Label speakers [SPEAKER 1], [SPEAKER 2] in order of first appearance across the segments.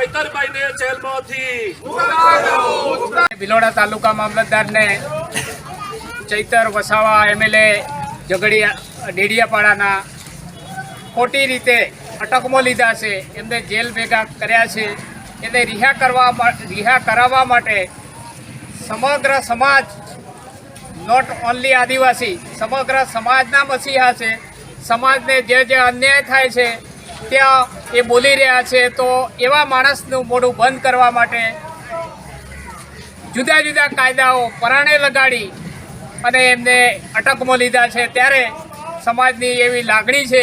[SPEAKER 1] ચૈતરભાઈને જેલમાંથી
[SPEAKER 2] ભિલોડા તાલુકા મામલતદારને ચૈતર વસાવા એમએલએ ઝઘડિયા ડેડિયાપાડાના ખોટી રીતે અટકમાં લીધા છે. એમને જેલ ભેગા કર્યા છે. એને રિહા કરવા રિહા કરાવવા માટે સમગ્ર સમાજ નોટ ઓનલી આદિવાસી સમગ્ર સમાજના મસીહા છે. સમાજને જે જે અન્યાય થાય છે ત્યાં એ બોલી રહ્યા છે, તો એવા માણસનું મોઢું બંધ કરવા માટે જુદા જુદા કાયદાઓ પરાણે લગાડી અને એમને અટકમાં લીધા છે. ત્યારે સમાજની એવી લાગણી છે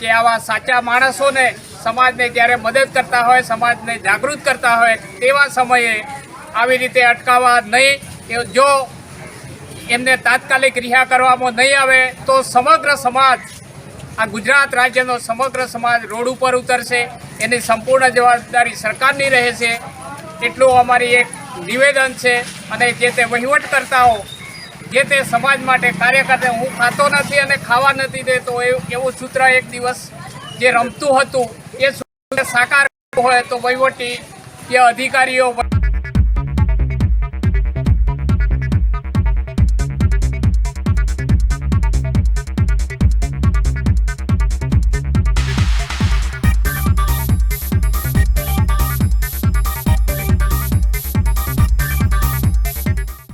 [SPEAKER 2] કે આવા સાચા માણસોને સમાજને જ્યારે મદદ કરતા હોય, સમાજને જાગૃત કરતા હોય, તેવા સમયે આવી રીતે અટકાવવા નહીં. જો એમને તાત્કાલિક રિહા કરવામાં નહીં આવે, તો સમગ્ર સમાજ આ ગુજરાત રાજ્યનો સમગ્ર સમાજ રોડ ઉપર ઉતરશે, એની સંપૂર્ણ જવાબદારી સરકારની રહેશે. એટલું અમારી એક નિવેદન છે અને જે તે વહીવટકર્તાઓ, જે તે સમાજ માટે કાર્ય કરતા હું ખાતો નથી અને ખાવા નથી દેતો એવું સૂત્ર એક દિવસ જે રમતું હતું, એ સૂત્ર સાકાર હોય તો વહીવટી કે અધિકારીઓ